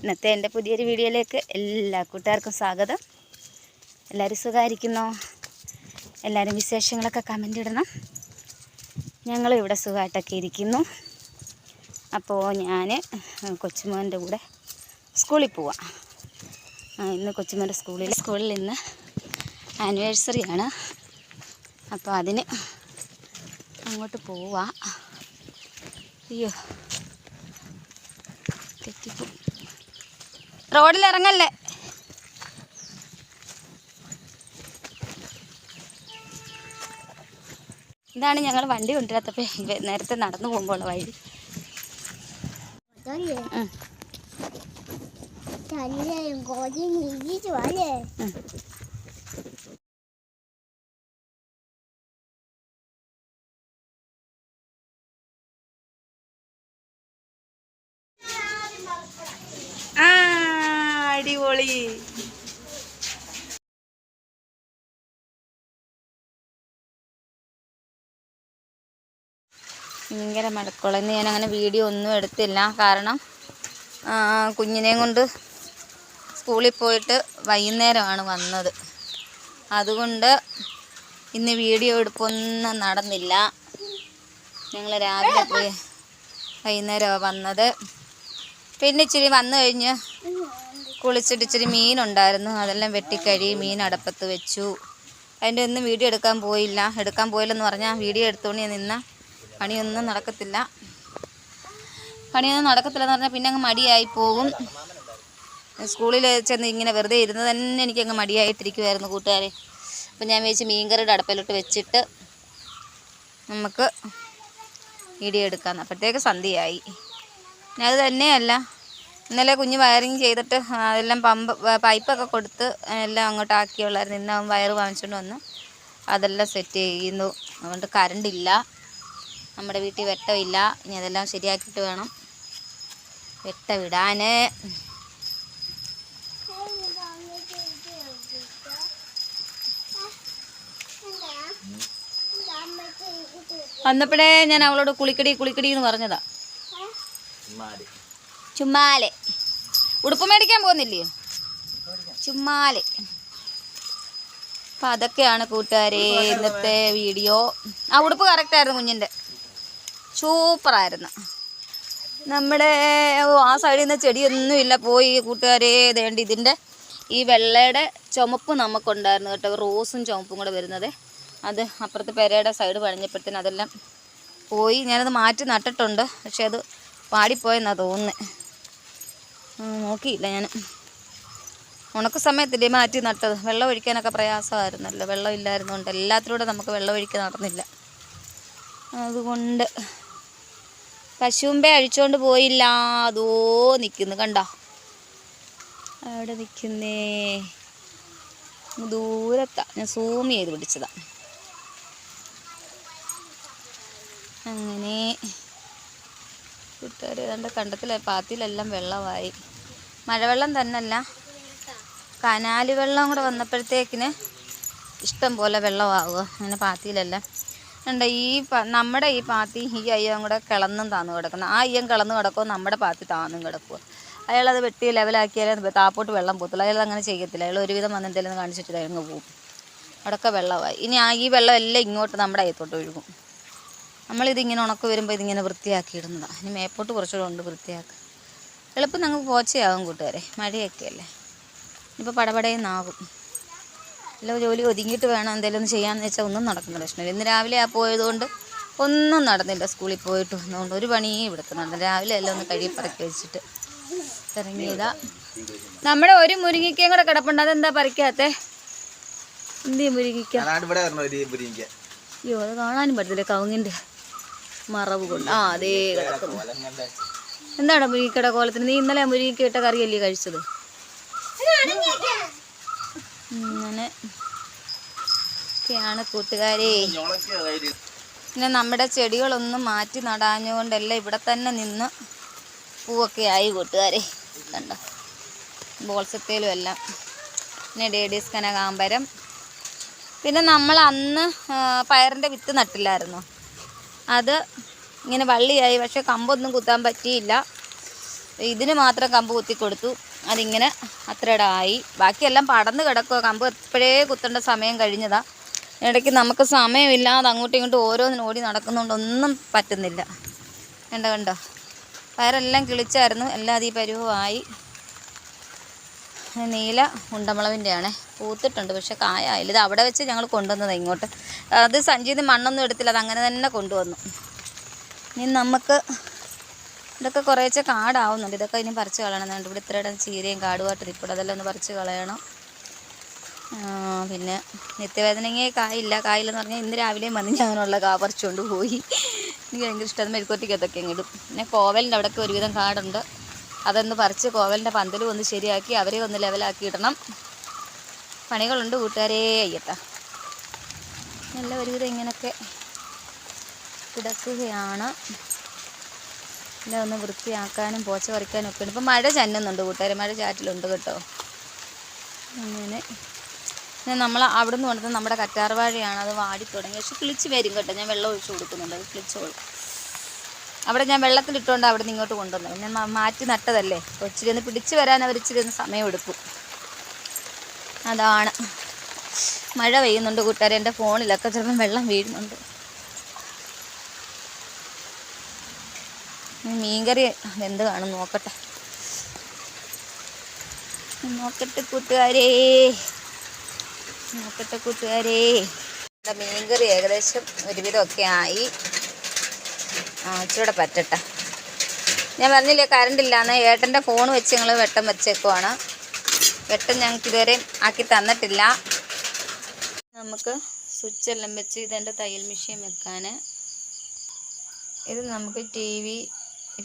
ഇന്നത്തെ എന്റെ പുതിയൊരു വീഡിയോയിലേക്ക് എല്ലാ കൂട്ടുകാർക്കും സ്വാഗതം. എല്ലാവരും സുഖമായിരിക്കുന്നോ? എല്ലാവരും വിശേഷങ്ങളൊക്കെ കമന്റ് ഇടണം. ഞങ്ങൾ ഇവിടെ സുഖമായിട്ടൊക്കെ ഇരിക്കുന്നു. അപ്പോൾ ഞാൻ കൊച്ചുമോന്റെ കൂടെ സ്കൂളിൽ പോവാം. ഇന്ന് കൊച്ചുമോന്റെ സ്കൂളിൽ സ്കൂളിൽ ഇന്ന് ആനിവേഴ്സറി ആണ്. അപ്പോൾ അതിന് അങ്ങോട്ട് പോവാം. അയ്യോ. റോഡിൽ ഇറങ്ങല്ലേ ഇതാണ് ഞങ്ങൾ വണ്ടി കൊണ്ടുവരാത്തപ്പോൾ നേരത്തെ നടന്നു പോകുമ്പോൾ വഴി. നീച്ചു അല്ലേ? ഉം. ആ അടിപൊളി. ഭയങ്കര മഴക്കുളന്ന് ഞാൻ അങ്ങനെ വീഡിയോ ഒന്നും എടുത്തില്ല. കാരണം കുഞ്ഞിനെയും കൊണ്ട് സ്കൂളിൽ പോയിട്ട് വൈകുന്നേരമാണ് വന്നത്. അതുകൊണ്ട് ഇന്ന് വീഡിയോ എടുപ്പൊന്നും നടന്നില്ല. ഞങ്ങൾ രാവിലെ പോയി വൈകുന്നേരമാണ് വന്നത്. പിന്നെ ഇച്ചിരി വന്നു കഴിഞ്ഞ് കുളിച്ചിട്ട് ഇച്ചിരി മീനുണ്ടായിരുന്നു. അതെല്ലാം വെട്ടിക്കഴുകി മീൻ അടപ്പത്ത് വെച്ചു. അതിന്റെ ഒന്നും വീഡിയോ എടുക്കാൻ പോയില്ല. എടുക്കാൻ പോയില്ലെന്ന് പറഞ്ഞാൽ വീഡിയോ എടുത്തുകൊണ്ട് ഞാൻ നിന്ന. പണിയൊന്നും നടക്കത്തില്ല. പണിയൊന്നും നടക്കത്തില്ലെന്ന് പറഞ്ഞാൽ പിന്നെ അങ്ങ് മടിയായി പോകും സ്കൂളിൽ ചെന്ന് ഇങ്ങനെ വെറുതെ ഇരുന്ന് തന്നെ എനിക്കങ്ങ് മടിയായിട്ടിരിക്കുമായിരുന്നു കൂട്ടുകാരെ. അപ്പം ഞാൻ വെച്ച് മീൻകറിയുടെ അടപ്പിലോട്ട് വെച്ചിട്ട് നമുക്ക് വീഡിയോ എടുക്കാമെന്ന് അപ്പോഴത്തേക്ക് സന്ധ്യയായി. ഞാൻ അത് തന്നെയല്ല ഇന്നലെ കുഞ്ഞ് വയറിങ് ചെയ്തിട്ട് അതെല്ലാം പമ്പ് പൈപ്പൊക്കെ കൊടുത്ത് എല്ലാം അങ്ങോട്ട് ആക്കിയുള്ളായിരുന്നു. ഇന്ന് അവൻ വയറ് വാങ്ങിച്ചുകൊണ്ട് വന്ന് അതെല്ലാം സെറ്റ് ചെയ്യുന്നു. അതുകൊണ്ട് കറണ്ടില്ല നമ്മുടെ വീട്ടിൽ വെട്ടമില്ല. ഇനി അതെല്ലാം ശരിയാക്കിയിട്ട് വേണം വെട്ട വിടാൻ വന്നപ്പോഴേ ഞാൻ അവളോട് കുളിക്കടി കുളിക്കടി എന്ന് പറഞ്ഞതാ. ചുമ്മാലെ. ഉടുപ്പ് മേടിക്കാൻ പോകുന്നില്ലേ? ചുമ്മാലെ. അപ്പം അതൊക്കെയാണ് കൂട്ടുകാരെ ഇന്നത്തെ വീഡിയോ. ആ ഉടുപ്പ് കറക്റ്റായിരുന്നു കുഞ്ഞിന്റെ സൂപ്പറായിരുന്നു നമ്മുടെ ആ സൈഡിൽ നിന്ന് ചെടിയൊന്നുമില്ല. പോയി കൂട്ടുകാരെ വേണ്ടി ഇതിന്റെ ഈ വെള്ളയുടെ ചുമപ്പ് നമുക്കുണ്ടായിരുന്നു കേട്ടോ. റോസും ചുമപ്പും കൂടെ വരുന്നത്. അത് അപ്പുറത്തെ പെരയുടെ സൈഡ് പണിഞ്ഞപ്പോഴത്തേന് അതെല്ലാം പോയി. ഞാനത് മാറ്റി നട്ടിട്ടുണ്ട്. പക്ഷെ അത് പാടിപ്പോയെന്നാണ് തോന്നുന്നത് നോക്കിയില്ല ഞാൻ. ഉണക്ക സമയത്തില്ലേ മാറ്റി നട്ടത്? വെള്ളം ഒഴിക്കാനൊക്കെ പ്രയാസമായിരുന്നല്ലോ. വെള്ളം ഇല്ലായിരുന്നുകൊണ്ട് എല്ലാത്തിലൂടെ നമുക്ക് വെള്ളം ഒഴിക്കാൻ നടന്നില്ല. അതുകൊണ്ട് പശുമ്പേ അഴിച്ചുകൊണ്ട് പോയില്ല. അതോ നിൽക്കുന്നു കണ്ടോ? അവിടെ നിൽക്കുന്നേ ദൂരത്താ. ഞാൻ സൂം ചെയ്ത് പിടിച്ചതാ. അങ്ങനെ. കൂട്ടുകാർ ഏതാണ്ട് കണ്ടത്തിലെ പാത്തിയിലെല്ലാം വെള്ളമായി. മഴവെള്ളം തന്നെയല്ല. കനാലി വെള്ളം കൂടെ വന്നപ്പോഴത്തേക്കിന് ഇഷ്ടം പോലെ വെള്ളമാവുക അങ്ങനെ പാത്തിയിലെല്ലാം. ഉണ്ട് ഈ നമ്മുടെ ഈ പാത്തി ഈ അയ്യം കൂടെ കിളന്നും താന്നു കിടക്കുന്നത് ആ അയ്യം കിളന്ന് കിടക്കുമോ നമ്മുടെ പാത്തി താന്നും കിടക്കുക അയാളത് വെട്ടി ലെവലാക്കിയാലേ താപ്പോട്ട് വെള്ളം പോകത്തുള്ളൂ. അയാൾ അങ്ങനെ ചെയ്യത്തില്ല. അയാൾ ഒരുവിധം വന്ന് എന്തെങ്കിലും കാണിച്ചിട്ട് അങ്ങ് പോകും. അവിടെയൊക്കെ വെള്ളമായി. ഇനി ആ ഈ വെള്ളം എല്ലാം ഇങ്ങോട്ട് നമ്മുടെ അയ്യത്തോട്ട് ഒഴുകും. നമ്മളിതിങ്ങനെ ഉണക്ക് വരുമ്പോൾ ഇതിങ്ങനെ വൃത്തിയാക്കി ഇടുന്നതാണ് ഇനി മേപ്പോട്ട് കുറച്ചുകൂടെ ഉണ്ട് വൃത്തിയാക്കുക എളുപ്പം നമുക്ക് പോച്ചയാകും കൂട്ടുകാരെ. മഴയൊക്കെ അല്ലേ ഇപ്പോൾ പടപടയെന്നാകും. എല്ലാം ജോലി ഒതുങ്ങിയിട്ട് വേണം എന്തെങ്കിലും ഒന്ന് ചെയ്യാമെന്ന് വെച്ചാൽ ഒന്നും നടക്കുന്ന പ്രശ്നമില്ല ഇന്ന് രാവിലെ ആ പോയതുകൊണ്ട് ഒന്നും നടന്നില്ല സ്കൂളിൽ പോയിട്ട് വന്നതുകൊണ്ട് ഒരു പണിയും ഇവിടുത്തെ നടന്നില്ല രാവിലെ എല്ലാം ഒന്ന് കഴുകി പറക്കി വെച്ചിട്ട് ഇറങ്ങിയതാ. നമ്മുടെ ഒരു മുരിങ്ങിക്കയും കൂടെ കിടപ്പുണ്ട്. അതെന്താ പറിക്കാത്തെ? എന്ത് മുരിങ്ങിക്ക അയ്യോ അത് കാണാനും പറ്റത്തില്ല കവുങ്ങിന്റെ മറവ് കൊണ്ട്. ആ അതേ കിടക്കുന്നു. എന്താണ് മുരിക്കട കോലത്തിന്? നീ ഇന്നലെ മുരിങ്ങക്ക ഇട്ട കറിയല്ലേ കഴിച്ചത്? ഇങ്ങനെ ഒക്കെയാണ് കൂട്ടുകാരെ. പിന്നെ നമ്മുടെ ചെടികളൊന്നും മാറ്റി നടാഞ്ഞുകൊണ്ടല്ല ഇവിടെ തന്നെ നിന്ന് പൂവൊക്കെ ആയി കൂട്ടുകാരെ. കണ്ടോ? ബോൾസത്തേലും എല്ലാം. പിന്നെ ഡേഡീസ് കനകാമ്പരം പിന്നെ നമ്മൾ അന്ന് പയറിന്റെ വിത്ത് നട്ടില്ലായിരുന്നു? അത് ഇങ്ങനെ വള്ളിയായി. പക്ഷെ കമ്പൊന്നും കുത്താൻ പറ്റിയില്ല. ഇതിന് മാത്രം കമ്പ് കുത്തി കൊടുത്തു. അതിങ്ങനെ അത്രയിടായി ബാക്കിയെല്ലാം പടന്ന് കിടക്കുക കമ്പ് എപ്പോഴേ കുത്തേണ്ട സമയം കഴിഞ്ഞതാ. ഇടയ്ക്ക് നമുക്ക് സമയമില്ലാതെ അങ്ങോട്ടും ഇങ്ങോട്ടും ഓരോന്നിനും ഓടി നടക്കുന്നുണ്ട് ഒന്നും പറ്റുന്നില്ല. കണ്ടോ കണ്ടോ? വയറെല്ലാം കിളിച്ചായിരുന്നു. എല്ലാം അതീ പരുവമായി നീല ഉണ്ടമുളവിന്റെ ആണേ പൂത്തിട്ടുണ്ട്. പക്ഷെ കായായില്ല. ഇത് അവിടെ വെച്ച് ഞങ്ങൾ കൊണ്ടുവന്നത് ഇങ്ങോട്ട്. അത് സഞ്ചിയിൽ മണ്ണൊന്നും എടുത്തില്ല. അത് അങ്ങനെ തന്നെ കൊണ്ടുവന്നു. ഇനി നമുക്ക് ഇതൊക്കെ കുറേശ്ശെ കാടാവുന്നുണ്ട്. ഇതൊക്കെ ഇനി പറിച്ച് കളയണം. ഇവിടെ ഇത്രയുടെ ചീരയും കാടുമായിട്ട് ഇപ്പോൾ അതെല്ലാം ഒന്ന് പറിച്ച് കളയണം. പിന്നെ നിത്യവേദനയെ കായില്ല കായില്ലെന്ന് പറഞ്ഞാൽ ഇന്ന് രാവിലെയും വന്ന് ഞാനുള്ള കാ പറിച്ചുകൊണ്ട് പോയി. എനിക്ക് ഭയങ്കര ഇഷ്ടം. മെഴുക്കുവറ്റിക്കകത്തൊക്കെ ഇടും. പിന്നെ കോവലിന്റെ അവിടെയൊക്കെ ഒരുവിധം കാടുണ്ട്. അതൊന്ന് പറിച്ച് കോവലിന്റെ പന്തലും ഒന്ന് ശരിയാക്കി അവരെ ഒന്ന് ലെവലാക്കി ഇടണം പണികളുണ്ട് കൂട്ടുകാരേ അയ്യത്ത നല്ല ഒരുവിധം ഇങ്ങനെയൊക്കെ കിടക്കുകയാണ്. എല്ലാം ഒന്ന് വൃത്തിയാക്കാനും പോച്ച പറിക്കാനും ഒക്കെ ഉണ്ട്. ഇപ്പം മഴ ചന്നുന്നുണ്ട് കൂട്ടുകാരെ മഴ ചാറ്റിലുണ്ട് കേട്ടോ. അങ്ങനെ. പിന്നെ നമ്മൾ അവിടെ നിന്ന് നമ്മുടെ കറ്റാർവാഴയാണ്. അത് വാടി തുടങ്ങി. പക്ഷെ കിളിച്ച് വരും കേട്ടോ. ഞാൻ വെള്ളം ഒഴിച്ച് കൊടുക്കുന്നുണ്ട്. അത് കിളിച്ചോളും. അവിടെ ഞാൻ വെള്ളത്തിലിട്ടുകൊണ്ട് അവിടെ നിന്ന് ഇങ്ങോട്ട് കൊണ്ടുവന്നു. പിന്നെ മാറ്റി നട്ടതല്ലേ? അപ്പോൾ ഇച്ചിരി ഒന്ന് പിടിച്ച് വരാൻ അവർ ഇച്ചിരി ഒന്ന് സമയമെടുക്കും അതാണ്. മഴ പെയ്യുന്നുണ്ട് കൂട്ടുകാരെ. എന്റെ ഫോണിലൊക്കെ ചിലപ്പം വെള്ളം വീഴുന്നുണ്ട്. മീൻകറി എന്ത് കാണും നോക്കട്ടെ. നോക്കട്ടെ കൂട്ടുകാരേ. നോക്കട്ടെ കൂട്ടുകാരേ. മീൻകറി ഏകദേശം ഒരുവിധമൊക്കെ ആയി. ആ ഇച്ചിരൂടെ പറ്റട്ടെ. ഞാൻ പറഞ്ഞില്ലേ കറണ്ട് ഇല്ലാന്ന്. ഏട്ടന്റെ ഫോൺ വെച്ച് ഞങ്ങൾ വെട്ടം വെച്ചേക്കുവാണ്. വെട്ടം ഞങ്ങൾക്ക് ആക്കി തന്നിട്ടില്ല. നമുക്ക് സ്വിച്ച് എല്ലാം വെച്ച് ഇതെന്റെ തയ്യൽ മെഷീൻ വെക്കാൻ ഇത് നമുക്ക് ടി വി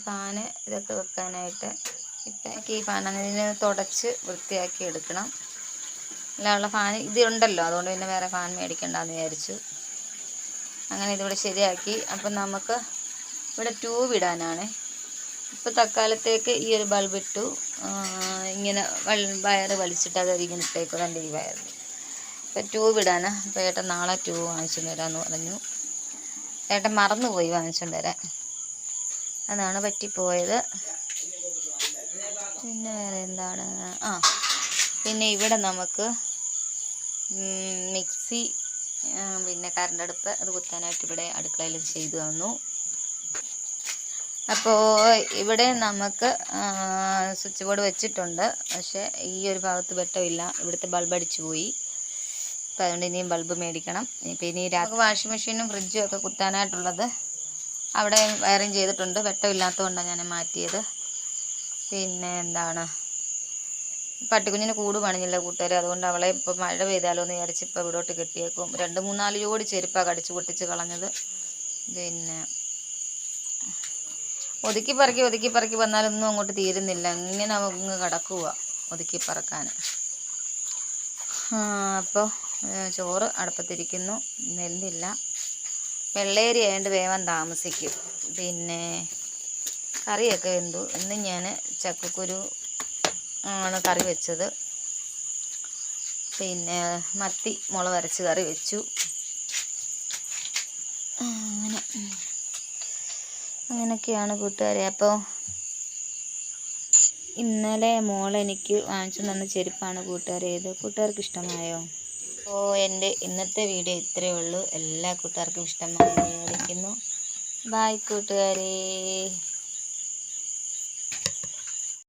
ഫാന് ഇതൊക്കെ വെക്കാനായിട്ട്. ഇപ്പം ഈ ഫാനാണ് ഇതിനെ തുടച്ച് വൃത്തിയാക്കി എടുക്കണം. അല്ലാതെ ഫാൻ ഇത് ഉണ്ടല്ലോ അതുകൊണ്ട് പിന്നെ വേറെ ഫാൻ മേടിക്കണ്ടെന്ന് വിചാരിച്ചു. അങ്ങനെ ഇതിവിടെ ശരിയാക്കി. അപ്പം നമുക്ക് ഇവിടെ ട്യൂബ് ഇടാനാണ് ഇപ്പോൾ തക്കാലത്തേക്ക് ഈ ഒരു ബൾബ് ഇട്ടു. ഇങ്ങനെ വയർ വലിച്ചിട്ട് അത് ഇങ്ങനെ ഇട്ടേക്കും. രണ്ട് ഈ വയർ ഇപ്പം ട്യൂബ് ഇടാനാ അപ്പോൾ ഏട്ടൻ നാളെ ട്യൂബ് വാങ്ങിച്ചുകൊണ്ട് വരാമെന്ന് പറഞ്ഞു. ഏട്ടൻ മറന്നുപോയി വാങ്ങിച്ചുകൊണ്ട് വരാൻ അതാണ് പറ്റിപ്പോയത്. പിന്നെ വേറെ എന്താണ്? ആ പിന്നെ ഇവിടെ നമുക്ക് മിക്സി പിന്നെ കറണ്ട് അടുപ്പ് അത് കുത്താനായിട്ട് ഇവിടെ അടുക്കളയിൽ ചെയ്തു തന്നു. അപ്പോൾ ഇവിടെ നമുക്ക് സ്വിച്ച് ബോർഡ് വെച്ചിട്ടുണ്ട്. പക്ഷേ ഈ ഒരു ഭാഗത്ത് വെട്ടമില്ല. ഇവിടുത്തെ ബൾബ് അടിച്ചു പോയി. അപ്പോൾ അതുകൊണ്ട് ഇനിയും ബൾബ് മേടിക്കണം. ഇപ്പം ഇനി രാത്രി വാഷിംഗ് മെഷീനും ഫ്രിഡ്ജും ഒക്കെ കുത്താനായിട്ടുള്ളത്. അവിടെ വയറിങ് ചെയ്തിട്ടുണ്ട്. വെട്ടമില്ലാത്തതുകൊണ്ടാണ് ഞാൻ മാറ്റിയത്. പിന്നെ എന്താണ്? പട്ടിക്കുഞ്ഞിന് കൂട് പണിഞ്ഞില്ല കൂട്ടുകാർ അതുകൊണ്ട് അവളെ ഇപ്പോൾ മഴ പെയ്താലോ എന്ന് വിചാരിച്ച് ഇപ്പോൾ ഇവിടോട്ട് കെട്ടിയേക്കും. രണ്ട് മൂന്നാൽ ജോഡി ചെരുപ്പാണ് കടിച്ചു പൊട്ടിച്ച് കളഞ്ഞത്. പിന്നെ ഒതുക്കി പറക്കി ഒതുക്കി പറക്കി വന്നാലൊന്നും അങ്ങോട്ട് തീരുന്നില്ല. ഇങ്ങനെ അങ്ങ് കിടക്കുക ഒതുക്കി പറക്കാൻ. അപ്പോൾ ചോറ് അടുപ്പത്തിരിക്കുന്നു. നെല്ലില്ല വെള്ളേരി ആയതുകൊണ്ട് വേവാൻ താമസിക്കും. പിന്നെ കറിയൊക്കെ വെന്തു. ഇന്ന് ഞാൻ ചക്കക്കുരു ആണ് കറി വെച്ചത്. പിന്നെ മത്തി മുളക് അരച്ച് കറി വെച്ചു. അങ്ങനെ. അങ്ങനെയൊക്കെയാണ് കൂട്ടുകാരെ. അപ്പോൾ ഇന്നലെ മോൾ എനിക്ക് വാങ്ങിച്ചു തന്ന ചെരുപ്പാണ് കൂട്ടുകാരെ. ഇത് കൂട്ടുകാർക്ക് ഇഷ്ടമായോ? അപ്പോൾ എന്റെ ഇന്നത്തെ വീഡിയോ ഇത്രയേ ഉള്ളൂ. എല്ലാ കൂട്ടുകാർക്കും ഇഷ്ടമായി വിളിക്കുന്നു ബായ് കൂട്ടുകാരേ.